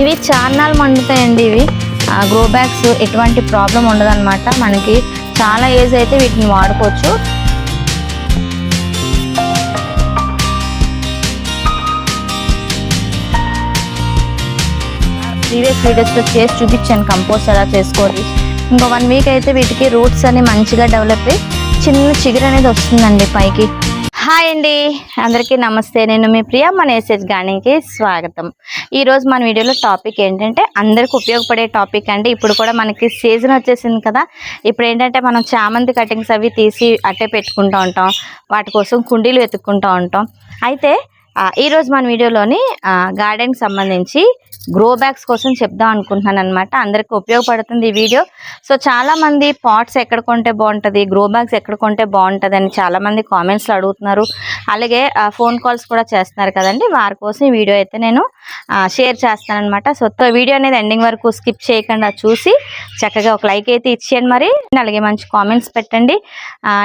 ఇవి చార్నాలు మండుతాయండి ఇవి. Grow bags ఎటువంటి ప్రాబ్లం ఉండదన్నమాట. మనకి చాలా ఏజ్ అయితే వీటిని వాడుకోవచ్చు. ప్రీవియస్ వీడియోస్లో చేసి చూపించాను కంపోస్ట్ ఎలా చేసుకోవాలి. ఇంకో వన్ వీక్ అయితే వీటికి రూట్స్ అని మంచిగా డెవలప్ అయ్యి చిన్న చిగురు అనేది వస్తుందండి పైకి. హాయ్ అండి. అందరికీ నమస్తే. నేను మీ ప్రియా మన ఎస్ఎస్ గానికి స్వాగతం. ఈరోజు మన వీడియోలో టాపిక్ ఏంటంటే అందరికి ఉపయోగపడే టాపిక్ అండి. ఇప్పుడు కూడా మనకి సీజన్ వచ్చేసింది కదా. ఇప్పుడు ఏంటంటే మనం చామంతి కటింగ్స్ అవి తీసి అట్టే పెట్టుకుంటూ ఉంటాం. వాటి కోసం కుండీలు వెతుక్కుంటూ ఉంటాం. అయితే ఈరోజు మన వీడియోలోని గార్డెన్కి సంబంధించి గ్రో బ్యాగ్స్ కోసం చెప్దాం అనుకుంటున్నాను అనమాట అందరికి ఉపయోగపడుతుంది ఈ వీడియో. సో చాలామంది పాట్స్ ఎక్కడ కొంటే బాగుంటుంది గ్రో బ్యాగ్స్ ఎక్కడ కొంటే బాగుంటుంది అని చాలామంది కామెంట్స్లో అడుగుతున్నారు. అలాగే ఫోన్ కాల్స్ కూడా చేస్తున్నారు కదండి. వారి కోసం ఈ వీడియో అయితే నేను షేర్ చేస్తాను అనమాట సో వీడియో అనేది ఎండింగ్ వరకు స్కిప్ చేయకుండా చూసి చక్కగా ఒక లైక్ అయితే ఇచ్చేయండి మరి. అలాగే మంచి కామెంట్స్ పెట్టండి.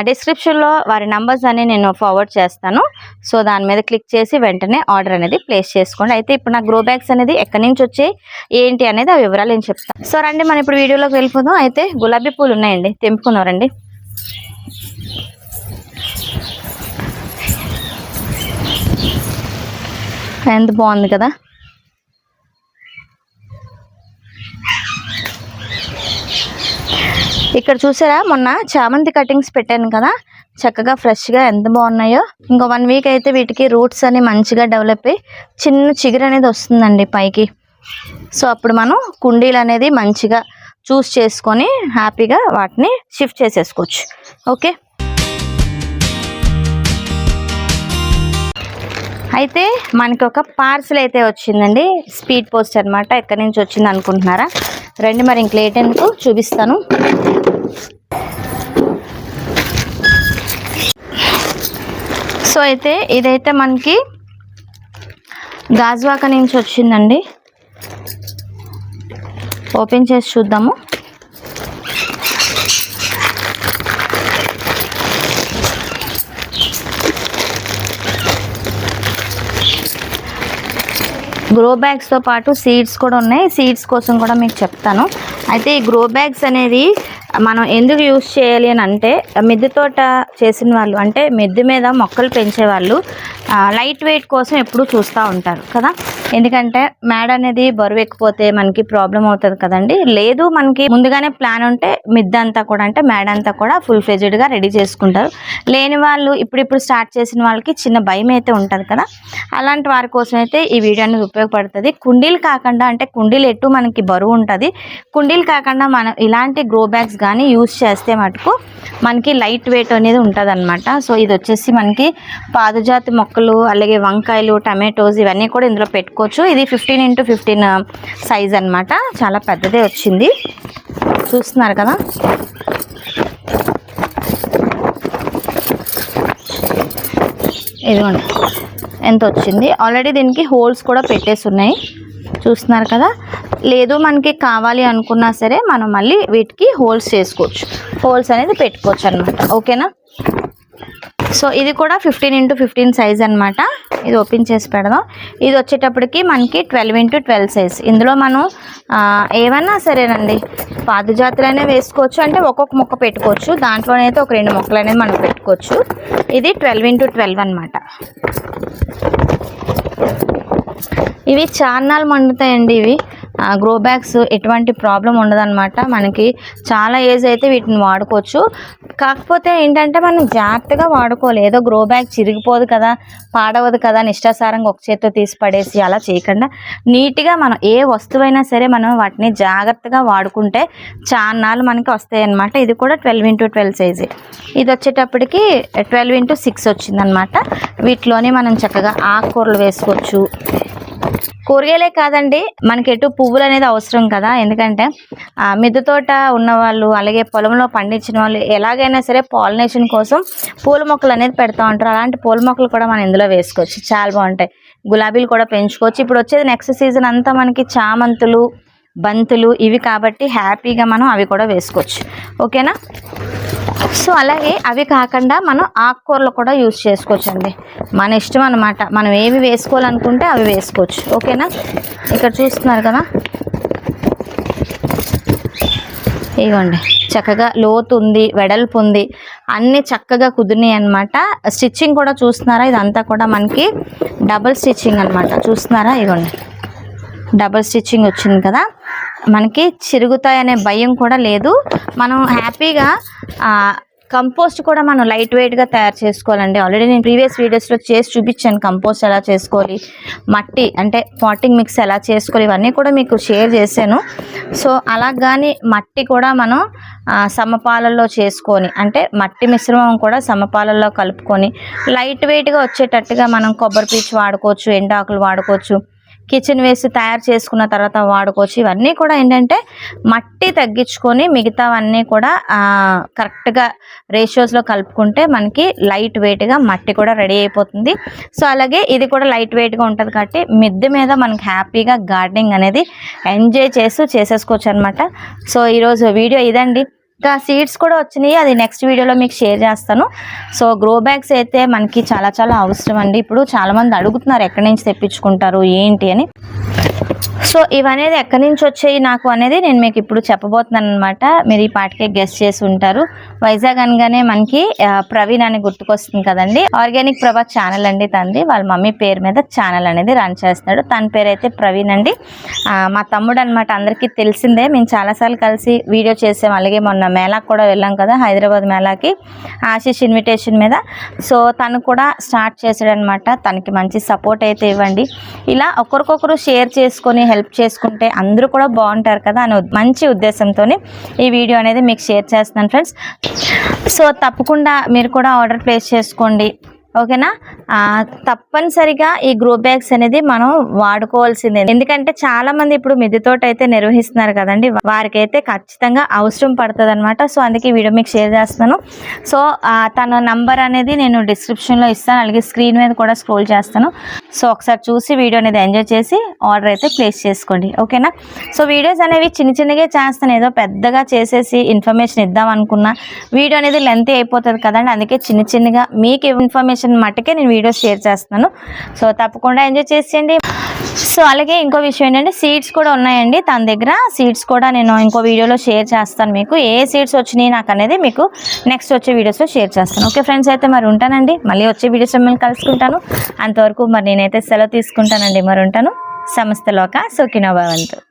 డిస్క్రిప్షన్లో వారి నంబర్స్ అని నేను ఫార్వర్డ్ చేస్తాను. సో దాని మీద క్లిక్ చేసి వెంటనే ఆర్డర్ అనేది ప్లేస్ చేసుకోండి. అయితే ఇప్పుడు నా గ్రో బ్యాగ్స్ అనేది ఎక్కడి నుంచి వచ్చాయి? ఏంటి అనేది ఆ వివరాలు నేను చెప్తాను సో రండి మనం ఇప్పుడు వీడియోలోకి వెళ్ళిపోదాం. అయితే గులాబీ పూలు ఉన్నాయండి. తెంపుకున్నారండి ఎంత బాగుంది కదా? ఇక్కడ చూసారా? మొన్న చామంతి కటింగ్స్ పెట్టాను కదా. చక్కగా ఫ్రెష్గా ఎంత బాగున్నాయో. ఇంకో వన్ వీక్ అయితే వీటికి రూట్స్ అని మంచిగా డెవలప్ అయ్యి చిన్న చిగురు అనేది వస్తుందండి పైకి. సో అప్పుడు మనం కుండీలు అనేది మంచిగా చూస్ చేసుకొని హ్యాపీగా వాటిని షిఫ్ట్ చేసేసుకోవచ్చు. ఓకే? అయితే మనకి ఒక పార్సిల్ అయితే వచ్చిందండి. స్పీడ్ పోస్ట్ అనమాట ఎక్కడి నుంచి వచ్చింది అనుకుంటున్నారా? రండి మరి ఇంక లేట్ ఎందుకు? చూపిస్తాను. సో అయితే ఇదైతే మనకి గాజువాక నుంచి వచ్చిందండి. ఓపెన్ చేసి చూద్దాము. గ్రో బ్యాగ్స్తో పాటు సీడ్స్ కూడా ఉన్నాయి. సీడ్స్ కోసం కూడా మీకు చెప్తాను. అయితే ఈ గ్రో బ్యాగ్స్ అనేది మనం ఎందుకు యూస్ చేయాలి అని అంటే మిద్దె తోట చేసిన వాళ్ళు అంటే మిద్దె మీద మొక్కలు పెంచే వాళ్ళు లైట్ వెయిట్ కోసం ఎప్పుడూ చూస్తూ ఉంటారు కదా. ఎందుకంటే మేడ అనేది బరువు ఎక్కిపోతే మనకి ప్రాబ్లం అవుతుంది కదండి. లేదు మనకి ముందుగానే ప్లాన్ ఉంటే మిద్దె అంతా కూడా అంటే మేడ అంతా కూడా ఫుల్ ఫ్లెజెడ్గా రెడీ చేసుకుంటారు. లేని వాళ్ళు ఇప్పుడిప్పుడు స్టార్ట్ చేసిన వాళ్ళకి చిన్న భయం అయితే ఉంటుంది కదా. అలాంటి వారి కోసం అయితే ఈ వీడియో అనేది ఉపయోగపడుతుంది. కుండీలు కాకుండా అంటే కుండీలు ఎటు మనకి బరువు ఉంటుంది. కుండీలు కాకుండా మనం ఇలాంటి గ్రో బ్యాగ్స్ కానీ యూస్ చేస్తే మటుకు మనకి లైట్ వెయిట్ అనేది ఉంటుంది అనమాట సో ఇది వచ్చేసి మనకి పాదుజాతి మొక్కలు అలాగే వంకాయలు టమాటోస్ ఇవన్నీ కూడా ఇందులో పెట్టుకోవచ్చు. ఇది ఫిఫ్టీన్ ఇంటూ ఫిఫ్టీన్ సైజ్ అనమాట చాలా పెద్దదే వచ్చింది. చూస్తున్నారు కదా? ఇదిగోండి. ఎంత వచ్చింది ఆల్రెడీ దీనికి హోల్స్ కూడా పెట్టేసి ఉన్నాయి చూస్తున్నారు కదా? లేదు మనకి కావాలి అనుకున్నా సరే మనం మళ్ళీ వీటికి హోల్స్ చేసుకోవచ్చు. హోల్స్ అనేది పెట్టుకోవచ్చు అనమాట ఓకేనా? సో ఇది కూడా ఫిఫ్టీన్ ఇంటూ ఫిఫ్టీన్ సైజ్ అనమాట ఇది ఓపెన్ చేసి పెడదాం. ఇది వచ్చేటప్పటికి మనకి ట్వెల్వ్ ఇంటూ ట్వెల్వ్ సైజ్ ఇందులో మనం ఏమన్నా సరేనండి. పాదజాతులనే వేసుకోవచ్చు. అంటే ఒక్కొక్క మొక్క పెట్టుకోవచ్చు. దాంట్లోనైతే ఒక రెండు మొక్కలు అనేది మనం పెట్టుకోవచ్చు. ఇది ట్వెల్వ్ ఇంటూ ట్వెల్వ్ అనమాట ఇవి చార్నాలు మండుతాయండి ఇవి. గ్రో బ్యాగ్స్ ఎటువంటి ప్రాబ్లం ఉండదన్నమాట. మనకి చాలా ఏజ్ అయితే వీటిని వాడుకోవచ్చు. కాకపోతే ఏంటంటే మనం జాగ్రత్తగా వాడుకోవాలి. ఏదో గ్రో బ్యాగ్ చిరిగిపోదు కదా పాడవదు కదా నిష్టాసారంగా ఒక చేత్తో తీసి పడేసి అలా చేయకుండా నీట్గా మనం ఏ వస్తువైనా సరే మనం వాటిని జాగ్రత్తగా వాడుకుంటే చాన్నాళ్ళు మనకి వస్తాయి అన్నమాట ఇది కూడా ట్వెల్వ్ ఇంటూ ట్వెల్వ్ సైజే ఇది వచ్చేటప్పటికి ట్వెల్వ్ ఇంటూ సిక్స్ వచ్చిందనమాట వీటిలోనే మనం చక్కగా ఆకుకూరలు వేసుకోవచ్చు. కూరగాయలే కాదండి మనకి ఎటు పువ్వులు అనేది అవసరం కదా. ఎందుకంటే మిద్దె తోట ఉన్నవాళ్ళు అలాగే పొలంలో పండించిన వాళ్ళు ఎలాగైనా సరే పాలినేషన్ కోసం పూల మొక్కలు అనేది పెడతా ఉంటారు. అలాంటి పూల మొక్కలు కూడా మనం ఇందులో వేసుకోవచ్చు. చాలా బాగుంటాయి. గులాబీలు కూడా పెంచుకోవచ్చు. ఇప్పుడు వచ్చేది నెక్స్ట్ సీజన్ అంతా మనకి చామంతులు బంతులు ఇవి కాబట్టి హ్యాపీగా మనం అవి కూడా వేసుకోవచ్చు. ఓకేనా? సో అలాగే అవి కాకుండా మనం ఆకుకూరలు కూడా యూస్ చేసుకోవచ్చండి. మన ఇష్టం అనమాట మనం ఏవి వేసుకోవాలనుకుంటే అవి వేసుకోవచ్చు. ఓకేనా? ఇక్కడ చూస్తున్నారు కదా? ఇదిగోండి చక్కగా లోతు ఉంది వెడల్పు ఉంది. అన్నీ చక్కగా కుదిరినాయి అనమాట స్టిచ్చింగ్ కూడా చూస్తున్నారా? ఇదంతా కూడా మనకి డబుల్ స్టిచ్చింగ్ అనమాట చూస్తున్నారా? ఇదిగోండి డబుల్ స్టిచ్చింగ్ వచ్చింది కదా. మనకి చిరుగుతాయనే భయం కూడా లేదు. మనం హ్యాపీగా కంపోస్ట్ కూడా మనం లైట్ వెయిట్గా తయారు చేసుకోవాలండి. ఆల్రెడీ నేను ప్రీవియస్ వీడియోస్లో చేసి చూపించాను కంపోస్ట్ ఎలా చేసుకోవాలి మట్టి అంటే పాటింగ్ మిక్స్ ఎలా చేసుకోవాలి ఇవన్నీ కూడా మీకు షేర్ చేశాను. సో అలా కానీ మట్టి కూడా మనం సమపాలల్లో చేసుకొని అంటే మట్టి మిశ్రమం కూడా సమపాలల్లో కలుపుకొని లైట్ వెయిట్గా వచ్చేటట్టుగా మనం కొబ్బరి పీచు వాడుకోవచ్చు ఎండాకులు వాడుకోవచ్చు కిచెన్ వేస్ట్ తయారు చేసుకున్న తర్వాత వాడుకోవచ్చు. ఇవన్నీ కూడా ఏంటంటే మట్టి తగ్గించుకొని మిగతావన్నీ కూడా కరెక్ట్గా రేషియోస్లో కలుపుకుంటే మనకి లైట్ వెయిట్గా మట్టి కూడా రెడీ అయిపోతుంది. సో అలాగే ఇది కూడా లైట్ వెయిట్గా ఉంటుంది కాబట్టి మిద్దె మీద మనకి హ్యాపీగా గార్డెనింగ్ అనేది ఎంజాయ్ చేస్తూ చేసేసుకోవచ్చు అనమాట సో ఈరోజు వీడియో ఇదండి. ఇంకా సీడ్స్ కూడా వచ్చినాయి. అది నెక్స్ట్ వీడియోలో మీకు షేర్ చేస్తాను. సో గ్రో బ్యాగ్స్ అయితే మనకి చాలా చాలా అవసరం అండి. ఇప్పుడు చాలా మంది అడుగుతున్నారు ఎక్కడి నుంచి తెప్పించుకుంటారు ఏంటి అని. సో ఇవనేది ఎక్కడి నుంచి వచ్చాయి నాకు అనేది నేను మీకు ఇప్పుడు చెప్పబోతున్నాను అనమాట మీరు ఈ పాటకే గెస్ట్ చేసి ఉంటారు. వైజాగ్ అనగానే మనకి ప్రవీణ్ అని గుర్తుకొస్తుంది కదండి. ఆర్గానిక్ ప్రభా ఛానల్ అండి తంది వాళ్ళ మమ్మీ పేరు మీద ఛానల్ అనేది రన్ చేస్తున్నాడు. తన పేరు అయితే ప్రవీణ్ అండి. మా తమ్ముడు అనమాట అందరికీ తెలిసిందే. మేము చాలాసార్లు కలిసి వీడియో చేసాం. అలాగే మొన్న మేళాకు కూడా వెళ్ళాం కదా హైదరాబాద్ మేళాకి. ఆశీష్ ఇన్విటేషన్ మీద. సో తను కూడా స్టార్ట్ చేశాడనమాట తనకి మంచి సపోర్ట్ అయితే ఇవ్వండి. ఇలా ఒకరికొకరు షేర్ తీసుకొని హెల్ప్ చేసుకుంటే అందరూ కూడా బాగుంటారు కదా అని మంచి ఉద్దేశంతో ఈ వీడియో అనేది మీకు షేర్ చేస్తున్నాను ఫ్రెండ్స్ సో తప్పకుండా మీరు కూడా ఆర్డర్ ప్లేస్ చేసుకోండి. ఓకేనా? తప్పనిసరిగా ఈ గ్రో బ్యాగ్స్ అనేది మనం వాడుకోవాల్సిందే. ఎందుకంటే చాలా మంది ఇప్పుడు మిద్దెతోట అయితే నిర్వహిస్తున్నారు కదండి. వారికైతే ఖచ్చితంగా అవసరం పడుతుంది అనమాట సో అందుకే వీడియో మీకు షేర్ చేస్తాను సో తన నంబర్ అనేది నేను డిస్క్రిప్షన్లో ఇస్తాను. అలాగే స్క్రీన్ మీద కూడా స్క్రోల్ చేస్తాను. సో ఒకసారి చూసి వీడియో అనేది ఎంజాయ్ చేసి ఆర్డర్ అయితే ప్లేస్ చేసుకోండి. ఓకేనా? సో వీడియోస్ అనేవి చిన్న చిన్నగా చేస్తాను. ఏదో పెద్దగా చేసేసి ఇన్ఫర్మేషన్ ఇద్దాం అనుకున్నా వీడియో అనేది లెంత్ అయిపోతుంది కదండి. అందుకే చిన్న చిన్నగా మీకు ఇన్ఫర్మేషన్ మట్టుకే నేను వీడియోస్ షేర్ చేస్తున్నాను. సో తప్పకుండా ఎంజాయ్ చేసేయండి. సో అలాగే ఇంకో విషయం ఏంటంటే సీడ్స్ కూడా ఉన్నాయండి. తన దగ్గర సీడ్స్ కూడా నేను ఇంకో వీడియోలో షేర్ చేస్తాను మీకు. ఏ సీడ్స్ వచ్చినాయి నాకు అనేది మీకు నెక్స్ట్ వచ్చే వీడియోస్లో షేర్ చేస్తాను. ఓకే ఫ్రెండ్స్ అయితే మరి ఉంటానండి. మళ్ళీ వచ్చే వీడియోస్ మిమ్మల్ని కలుసుకుంటాను. అంతవరకు మరి నేనైతే సెలవు తీసుకుంటానండి. మరి ఉంటాను. సమస్తలోక సుఖినో భవంతు.